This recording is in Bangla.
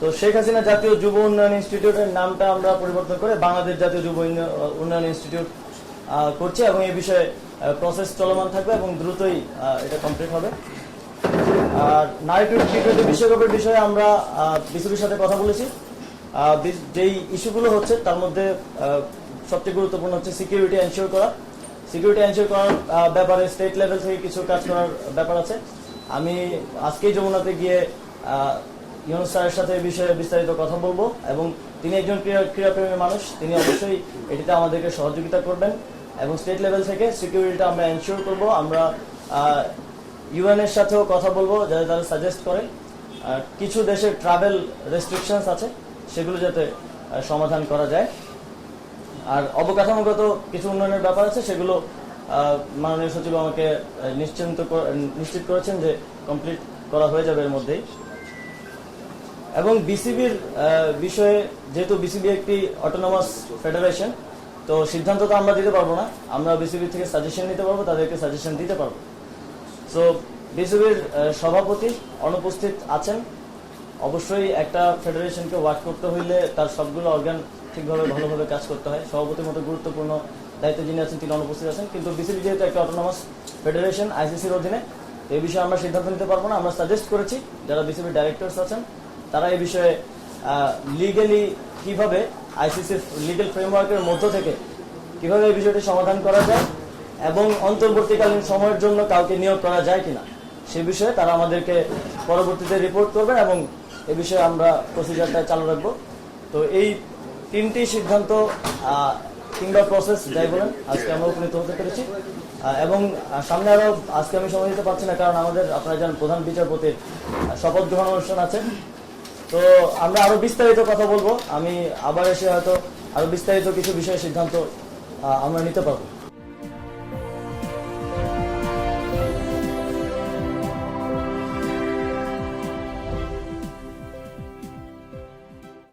তো শেখ হাসিনা জাতীয় যুব উন্নয়ন ইনস্টিটিউটের নামটা আমরা পরিবর্তন করে বাংলাদেশ জাতীয় যুব উন্ন- উন্নয়ন ইনস্টিটিউট করছি এবং এই বিষয়ে প্রসেস চলমান থাকবে এবং দ্রুতই এটা কমপ্লিট হবে। আর নারী টি টোয়েন্টি বিশ্বকাপের বিষয়ে আমরা বিসিবির সাথে কথা বলেছি। যেই ইস্যুগুলো হচ্ছে তার মধ্যে সবচেয়ে গুরুত্বপূর্ণ হচ্ছে সিকিউরিটি এনশিওর করা। সিকিউরিটি এনশিওর করার ব্যাপারে স্টেট লেভেল থেকে কিছু কাজ করার ব্যাপার আছে। আমি আজকেই যমুনাতে গিয়ে ইউনুস স্যারের সাথে এই বিষয়ে বিস্তারিত কথা বলব এবং তিনি একজন ক্রীড়া ক্রীড়াপ্রেমী মানুষ, তিনি অবশ্যই এটিতে আমাদেরকে সহযোগিতা করবেন এবং স্টেট লেভেল থেকে সিকিউরিটিটা আমরা এনশিওর করব। আমরা ইউএন এর সাথেও কথা বলব যাতে তারা সাজেস্ট করে। কিছু দেশের ট্রাভেল রেস্ট্রিকশনস আছে, সেগুলো যাতে সমাধান করা যায়। আর অবকাঠামোগত কিছু উন্নয়নের ব্যাপার আছে, সেগুলো মাননীয় সচিব আমাকে নিশ্চিন্ত নিশ্চিত করেছেন যে কমপ্লিট করা হয়ে যাবে এর মধ্যেই। এবং বিসিবির বিষয়ে যেহেতু বিসিবি একটি অটোনমাস ফেডারেশন তো সিদ্ধান্ত তো আমরা দিতে পারব না। আমরা বিসিবি থেকে সাজেশন নিতে পারব, তাদেরকে সাজেশন দিতে পারব। সো বিসিবির সভাপতি অনুপস্থিত আছেন। অবশ্যই একটা ফেডারেশনকে ওয়ার্ক করতে হইলে তার সবগুলো অর্গান ঠিকভাবে, ভালোভাবে কাজ করতে হয়। সভাপতির মতো গুরুত্বপূর্ণ দায়িত্ব যিনি আছেন, তিনি অনুপস্থিত আছেন। কিন্তু বিসিবি যেহেতু একটা অটোনমাস ফেডারেশন আইসিসির অধীনে এই বিষয়ে আমরা সিদ্ধান্ত নিতে পারব না। আমরা সাজেস্ট করেছি, যারা বিসিবির ডাইরেক্টরস আছেন তারা এই বিষয়ে লিগালি কীভাবে আইসিসির লিগেল ফ্রেমওয়ার্কের মধ্য থেকে কীভাবে এই বিষয়টি সমাধান করা যায় এবং অন্তর্বর্তীকালীন সময়ের জন্য কাউকে নিয়োগ করা যায় কিনা, সে বিষয়ে তারা আমাদেরকে পরবর্তীতে রিপোর্ট করবেন এবং এ বিষয়ে আমরা প্রসিজারটা চালু রাখব। তো এই তিনটি সিদ্ধান্ত কিংবা প্রসেস যাই বলেন, আজকে আমরা উপনীত হতে পেরেছি। এবং সামনে আরও আজকে আমি সময় দিতে পারছি না, কারণ আমাদের, আপনারা জানেন, প্রধান বিচারপতির শপথ গ্রহণ অনুষ্ঠান আছে। তো আমরা আরও বিস্তারিত কথা বলব। আমি আবার এসে হয়তো আরও বিস্তারিত কিছু বিষয়ে সিদ্ধান্ত আমরা নিতে পারব।